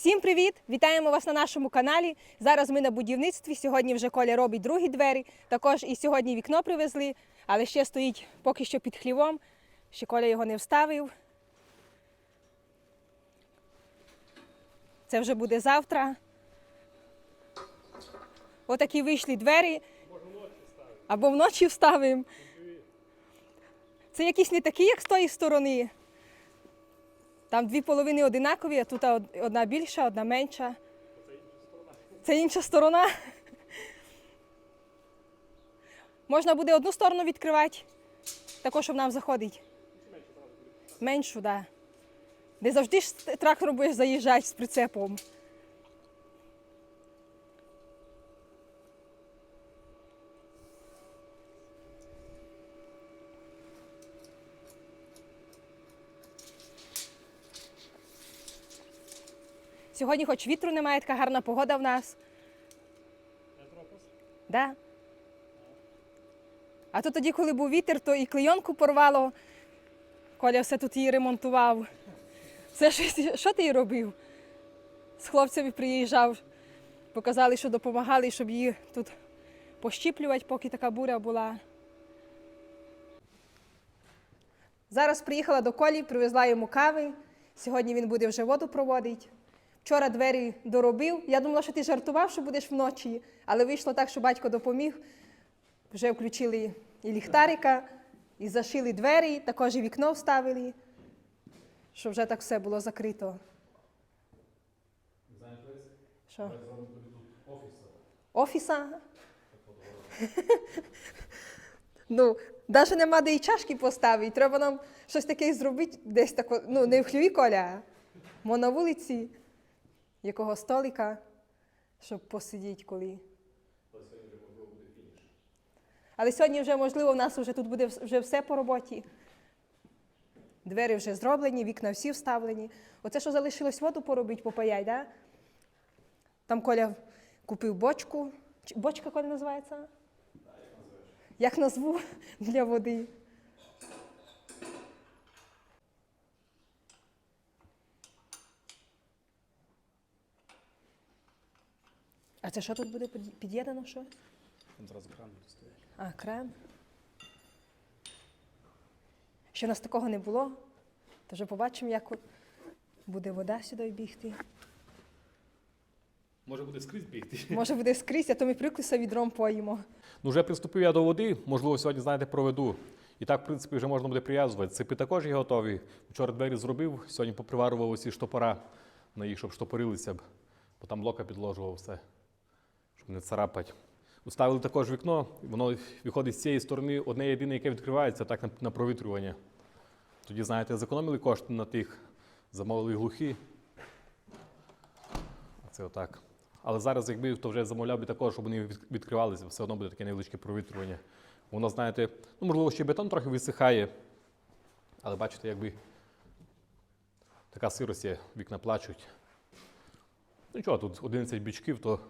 Всім привіт! Вітаємо вас на нашому каналі. Зараз ми на будівництві. Сьогодні вже Коля робить другі двері. Також і сьогодні вікно привезли, але ще стоїть поки що під хлівом. Ще Коля його не вставив. Це вже буде завтра. Отакі вийшли двері. Або вночі вставимо. Це якісь не такі, як з тої сторони. Там дві половини одинакові, а тут одна більша, одна менша. Це інша сторона. Можна буде одну сторону відкривати, також, щоб нам заходить. Меншу, так. Да. Не завжди ж трактором будеш заїжджати з прицепом. Сьогодні хоч вітру немає, така гарна погода в нас. Да. А то тоді, коли був вітер, то і клейонку порвало. Коля все тут її ремонтував. Це щось, що ти її робив? З хлопцями приїжджав, показали, що допомагали, щоб її тут пощіплювати, поки така буря була. Зараз приїхала до Колі, привезла йому кави. Сьогодні він буде вже воду проводити. Вчора двері доробив. Я думала, що ти жартував, що будеш вночі, але вийшло так, що батько допоміг. Вже включили і ліхтарика, і зашили двері, також і вікно вставили, щоб вже так все було закрито. Що? Офіса? ну, навіть нема де і чашки поставити. Треба нам щось таке зробити десь тако, ну, не в хліві коля, а на вулиці, якого столика, щоб посидіти коли. Але сьогодні вже, можливо, в нас вже тут буде вже все по роботі. Двері вже зроблені, вікна всі вставлені. Оце, що залишилось воду поробити, попаяй, да? Там Коля купив бочку. Бочка Коля називається? Як назву для води? А це що тут буде під'єднано? Що? Там зразу кран буде стояти. А, кран. Ще в нас такого не було. То вже побачимо, як буде вода сюди бігти. Може буде скрізь бігти. Може буде скрізь, а то ми приклися відром поїмо. Ну, вже приступив я до води, можливо, сьогодні, знаєте, проведу. І так, в принципі, вже можна буде прив'язувати. Ципи також є готові. Вчора двері зробив, сьогодні поприварював оці штопора на їх, щоб штопорилися б. Бо там блока підложував все, не царапати. Уставили також вікно, воно виходить з цієї сторони, одне єдине, яке відкривається, так на, провітрювання. Тоді, знаєте, зекономили кошти на тих, замовили глухі. Це отак. Але зараз, якби то вже замовляв би також, щоб вони відкривалися, все одно буде таке невеличке провітрювання. Воно, знаєте, ну можливо, ще бетон трохи висихає, але бачите, якби така сирость є, вікна плачуть. Ну нічого, тут 11 бічків, то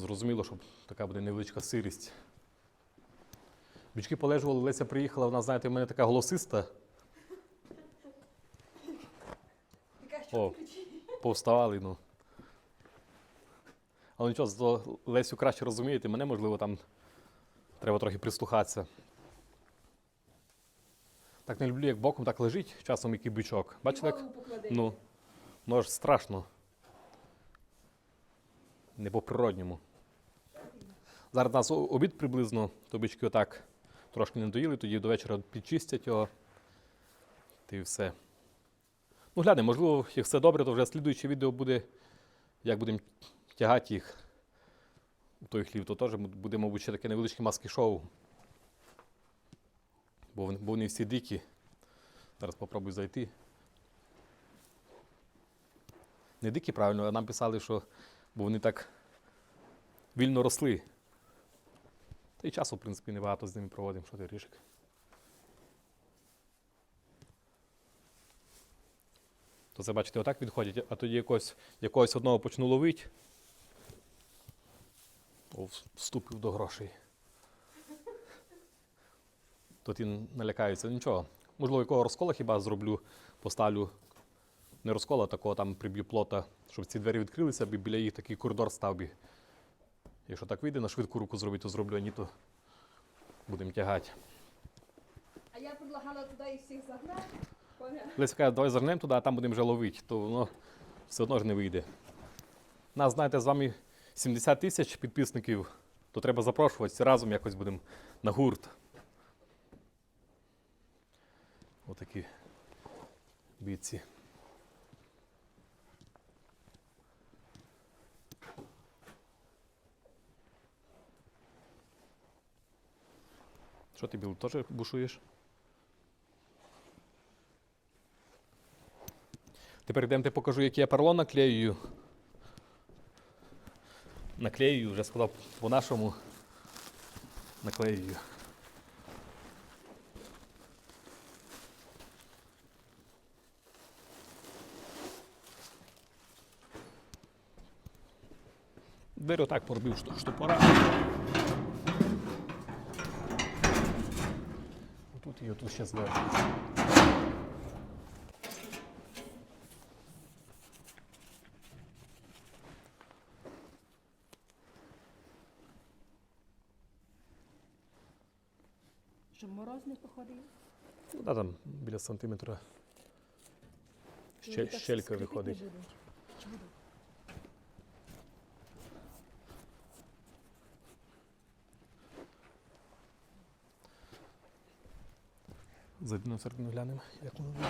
зрозуміло, що така буде невеличка сирість. Бічки полежували, Леся приїхала, вона, знаєте, в мене така голосиста. О, повставали, ну. Але нічого, зато Лесю краще розумієте, мене, можливо, там треба трохи прислухатися. Так не люблю, як боком так лежить, часом який бичок. Бачите, як? Ну, ну аж страшно. Не по-природньому. Зараз у нас обід приблизно, то бички отак трошки не доїли, тоді до вечора підчистять його. І все. Ну, глянемо, можливо, як все добре, то вже слідуюче відео буде, як будемо тягати їх у той хлів, то теж буде, мабуть, ще таке невеличке маски-шоу. Бо вони, бо вони всі дикі. Зараз попробую зайти. Не дикі, правильно, а нам писали, що бо вони так вільно росли. Та й часу, в принципі, небагато з ними проводимо, що ти ріжик. То це, бачите, отак відходять, а тоді якогось, якогось одного почну ловити. О, вступив до грошей. Тут і налякаються. Нічого. Можливо, якого розкола хіба зроблю, поставлю не розкола, такого там приб'ю плота, щоб ці двері відкрилися, бо біля їх такий коридор став би. Якщо так вийде, на швидку руку зробити, то зроблю, а ні, то будемо тягати. А я предлагала туди їх всіх загнати. Леся каже, давай зернемо туди, а там будемо вже ловити, то воно все одно ж не вийде. Нас, знаєте, з вами 70 тисяч підписників, то треба запрошувати, разом якось будемо на гурт. Отакі бійці. Що ти, Біл, теж бушуєш? Тепер йдемо, ти покажу, який я перлон наклеюю. Наклеюю, вже сказав по-нашому. Наклеюю. Двері отак поробив штопора. Тут і отут ще зверху. Щоб мороз не походив. Ну, да, там біля сантиметра Вони щель, так щелька скрипіти виходить. будуть. Чи будуть? Зайди на середину глянемо, як воно буде.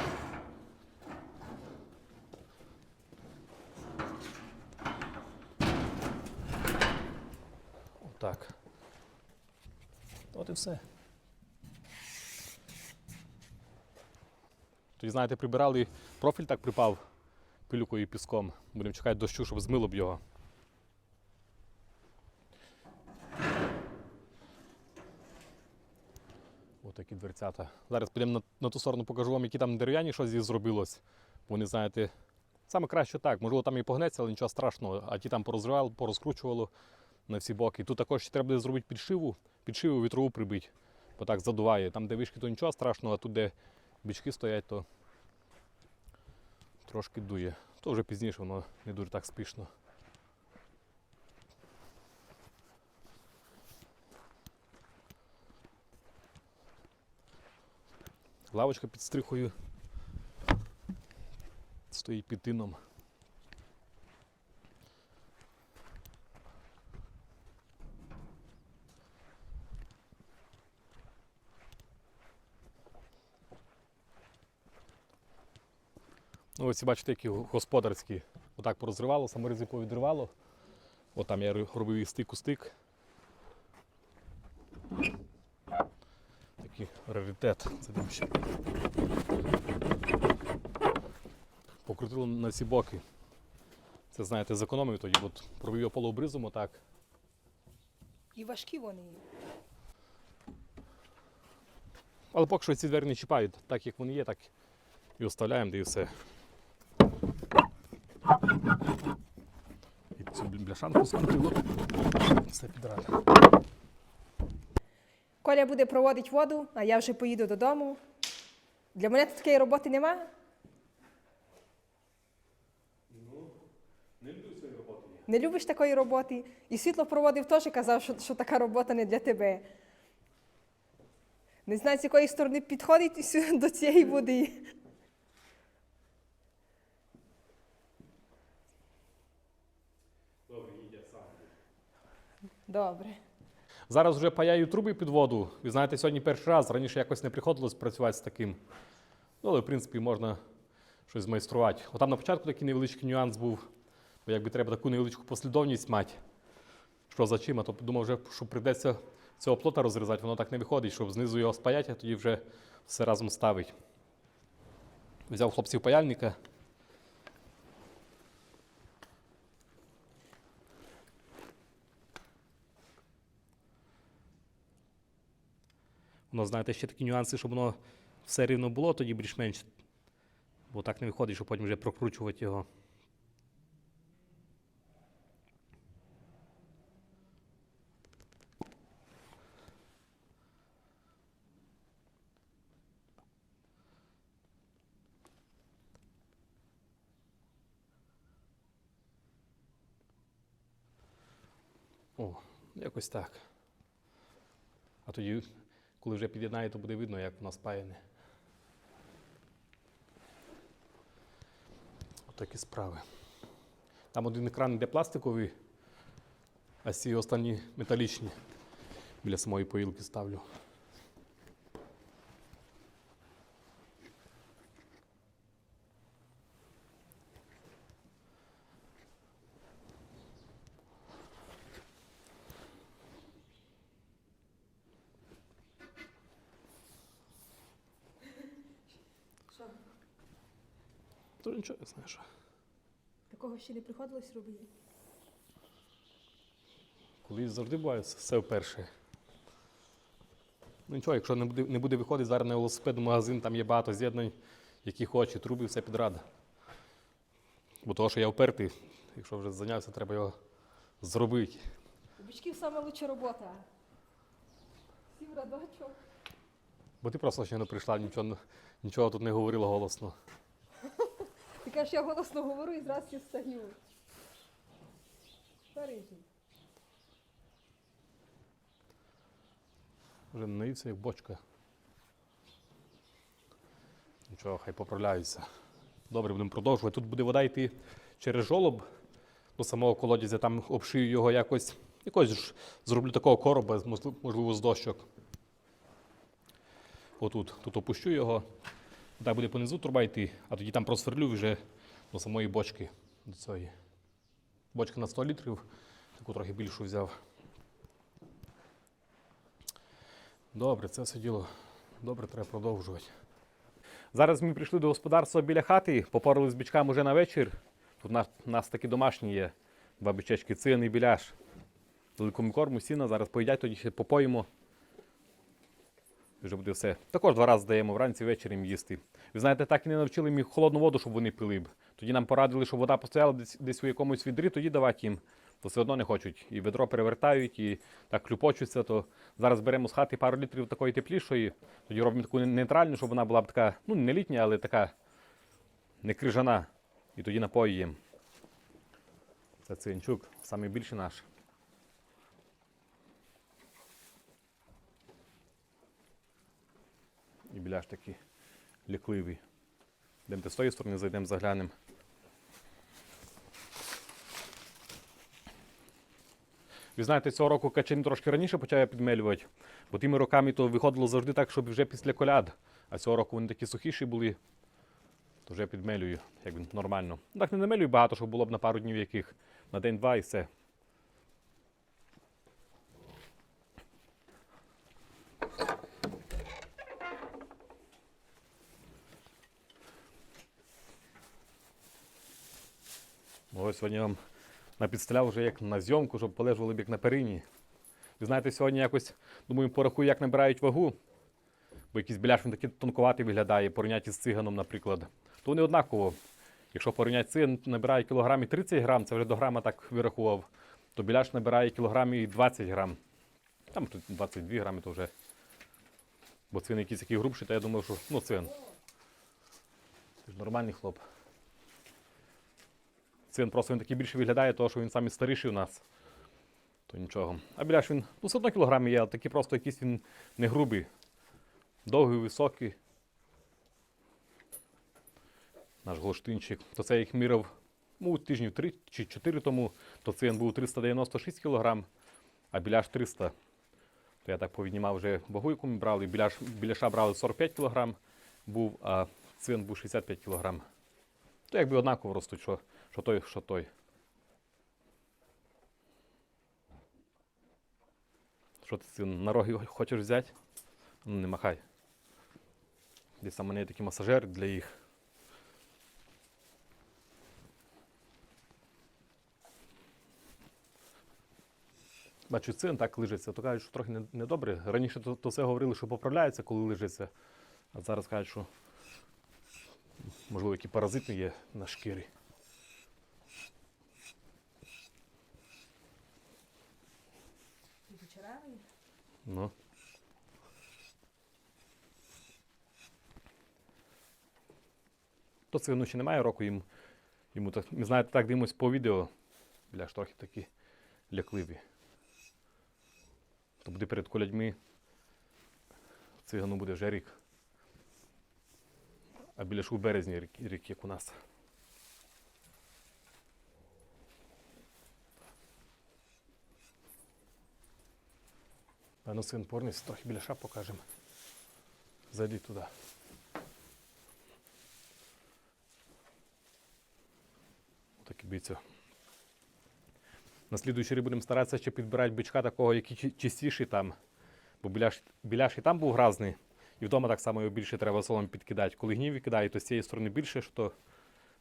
Отак. От і все. Тоді, знаєте, прибирали, профіль так припав пилюкою і піском. Будемо чекати дощу, щоб змило б його. Отакі дверцята. Зараз підемо на, на ту сторону, покажу вам, які там дерев'яні щось зробилось. Вони, знаєте, саме краще так. Можливо, там і погнеться, але нічого страшного. А ті там порозривало, порозкручувало на всі боки. Тут також ще треба буде зробити підшиву, підшиву вітрову прибити, бо так задуває. Там, де вишки, то нічого страшного, а тут, де бічки стоять, то трошки дує. То вже пізніше воно не дуже так спішно. Лавочка під стрихою стоїть під тином. Ну, ось бачите, які господарські. Отак порозривало, саморізи повідривало. От там я робив їх стик у стик. Такий раритет. Це там ще. Покрутило на всі боки. Це, знаєте, зекономив тоді, от провів його полуобризом отак. І важкі вони. Але поки що ці двері не чіпають, так як вони є, так і оставляємо, де і все. І цю бля- бляшанку скрутило. Все підрано. Коля буде проводити воду, а я вже поїду додому. Для мене тут такої роботи нема. Не люблю свої роботи. Не любиш такої роботи. І світло проводив теж казав, що, що така робота не для тебе. Не знаю, з якої сторони підходить до цієї води. Добре, їдь сам. Добре. Зараз вже паяю труби під воду. Ви знаєте, сьогодні перший раз. Раніше якось не приходилось працювати з таким. Ну, але в принципі можна щось змайструвати. Отам на початку такий невеличкий нюанс був, бо якби треба таку невеличку послідовність мати, що за чим, а то думав, вже, що прийдеться цього плота розрізати, воно так не виходить, щоб знизу його спаяти, а тоді вже все разом ставить. Взяв хлопців паяльника. Воно, знаєте, ще такі нюанси, щоб воно все рівно було, тоді більш-менш. Бо так не виходить, що потім вже прокручувати його. О, якось так. А тоді коли вже під'єднає, то буде видно, як воно спаяне. Отакі справи. Там один екран йде пластиковий, а ці останні металічні. Біля самої поїлки ставлю. Що? То нічого, знаєш. Такого ще не приходилось робити. Колись завжди буває все вперше. Ну нічого, якщо не буде, не буде виходити зараз на велосипед магазин, там є багато з'єднань, які хоче, труби, все підрада. Бо того, що я впертий, якщо вже зайнявся, треба його зробити. У бичків саме лучша робота. Сів радочок. Бо ти просто ще не прийшла, нічого, нічого тут не говорила голосно. Ти кажеш, я голосно говорю і зразу всі встають. Парижі. Вже наївся, як бочка. Нічого, хай поправляються. Добре, будемо продовжувати. Тут буде вода йти через жолоб до самого колодязя, там обшию його якось. Якось ж зроблю такого короба, можливо, з дощок. Отут. Тут опущу його. Так буде понизу труба йти, а тоді там просверлю вже до самої бочки. До цієї. Бочка на 100 літрів, таку трохи більшу взяв. Добре, це все діло. Добре, треба продовжувати. Зараз ми прийшли до господарства біля хати, попорали з бичками вже на вечір. Тут нас, нас такі домашні є. Два бичечки, цин і біляш. Великому корму, сіна, зараз поїдять, тоді ще попоїмо. Вже буде все. Також два рази даємо вранці ввечері їм їсти. Ви знаєте, так і не навчили їх холодну воду, щоб вони пили б. Тоді нам порадили, що вода постояла десь, десь у якомусь відрі, тоді давати їм. То все одно не хочуть. І ведро перевертають, і так клюпочуться, то зараз беремо з хати пару літрів такої теплішої, тоді робимо таку нейтральну, щоб вона була б така, ну не літня, але така не крижана. І тоді напоюємо. Це цинчук, найбільший наш. І біляш такі лякливі. Йдемо з тої сторони, зайдемо, заглянемо. Ви знаєте, цього року качан трошки раніше почав підмелювати, бо тими роками то виходило завжди так, щоб вже після коляд. А цього року вони такі сухіші були, то вже підмелюю, якби нормально. Так не намелюю багато, щоб було б на пару днів яких. На день-два і все. Ось сьогодні вам напідставляв вже як на зйомку, щоб полежували б як на перині. Ви знаєте, сьогодні якось, думаю, порахую, як набирають вагу. Бо якийсь біляш він такий тонкуватий виглядає, порівняти з циганом, наприклад. То вони однаково. Якщо порівняти циган, набирає кілограмі 30 грам, це вже до грама так вирахував, то біляш набирає кілограмі 20 грам. Там тут 22 грами то вже. Бо цин якийсь такий грубший, то я думав, що ну цин. Це ж нормальний хлоп. Цин просто він такий більше виглядає, тому що він самий старіший у нас. То нічого. А біляш він ну, все одно є, але такий просто якийсь він не грубий. Довгий, високий. Наш голштинчик. То це їх міряв ну, тижнів 3 чи 4 тому, то цин був 396 кг, а біляш 300. То я так повіднімав вже вагу, яку ми брали. Біляш, біляша брали 45 кг був, а цин був 65 кг. То якби однаково ростуть, що, що той, що той. Що ти на роги хочеш взяти? Ну, не махай. Десь там у мене є такий масажер для їх. Бачу, цин так лежиться, то кажуть, що трохи недобре. Раніше то, то все говорили, що поправляється, коли лежиться. А зараз кажуть, що можливо які паразити є на шкірі. Ну. То цигну ще немає року їм. Йому так, ми знаєте, так дивимось по відео. Бля ж трохи такі лякливі. То буде перед колядьми. Цигану буде вже рік. А біля ж у березні рік, як у нас. А ну син порнись, трохи біля шап покажемо. Зайди туди. Отакі бійця. На слідуючий рік будемо старатися ще підбирати бичка такого, який чи- чистіший там. Бо біляш, біляш і там був гразний, і вдома так само його більше треба солом підкидати. Коли гнів викидає, то з цієї сторони більше, що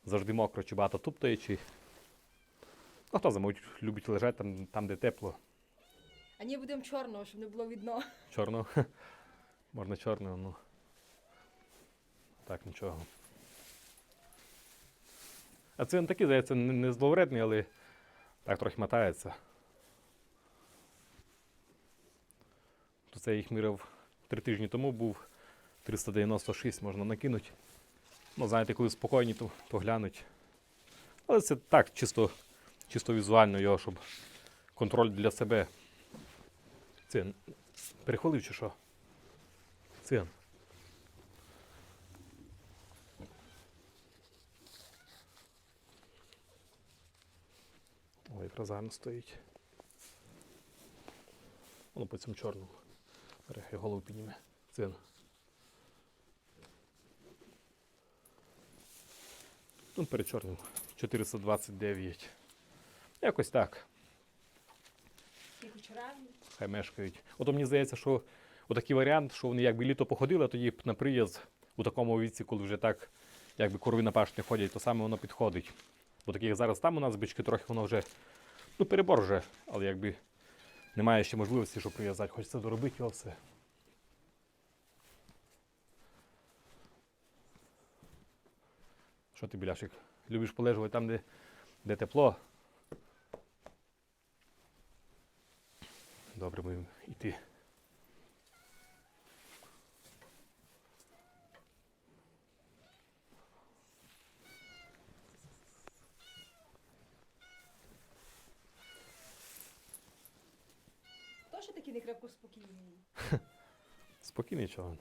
завжди мокро, чи багато туптає, чи. Ну, хто замовить, любить лежати там, там, де тепло. А ні, будемо чорного, щоб не було видно. Чорного. Можна чорного, ну. Так, нічого. А це він такий, здається, не не зловредний, але так трохи мотається. То це їх міряв три тижні тому був 396 можна накинути. Ну, знаєте, коли спокійні, то, то глянуть. Але це так, чисто, чисто візуально його, щоб контроль для себе. Це перехвалив чи що? Цин. Ой, якраз гарно стоїть. Воно по цьому чорному. Бере, хай голову підніме. Цин. Ну, перед чорним. 429. Якось так. Хай мешкають. От мені здається, що отакий варіант, що вони якби літо походили, а тоді на приїзд у такому віці, коли вже так, якби корови на паш не ходять, то саме воно підходить. Бо таких зараз там у нас бички трохи воно вже, ну перебор вже, але якби немає ще можливості, щоб прив'язати. Хочеться доробити його все. Що ти, біляшик? Любиш полежувати там, де, де тепло? Добре, будемо йти. Хто ще такий не крепко спокійний? Спокійний човен.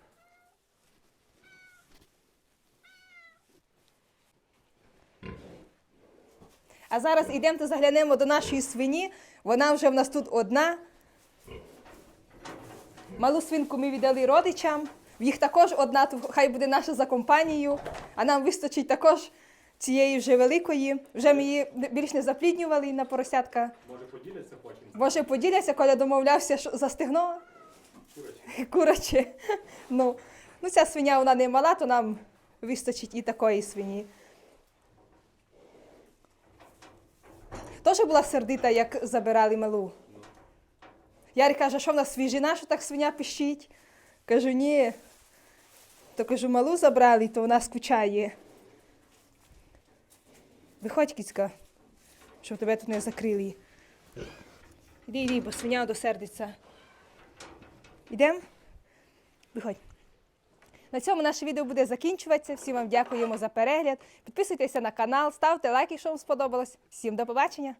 А зараз йдемо заглянемо до нашої свині. Вона вже в нас тут одна. Малу свинку ми віддали родичам. В їх також одна, то хай буде наша за компанією. А нам вистачить також цієї вже великої. Вже ми її більш не запліднювали на поросятка. Може поділяться потім? Може, поділяться, Коля домовлявся що за стегно. Кураче. Ну, ну, ця свиня вона не мала, то нам вистачить і такої свині. Теж була сердита, як забирали малу. Ярик каже, що в нас свіжина, що так свиня пищить. Кажу, ні. То кажу, малу забрали, то вона скучає. Виходь, кіцька, щоб тебе тут не закрили. Іди, іди, бо свиня досердиться. Ідемо? Виходь. На цьому наше відео буде закінчуватися. Всім вам дякуємо за перегляд. Підписуйтеся на канал, ставте лайки, якщо вам сподобалось. Всім до побачення!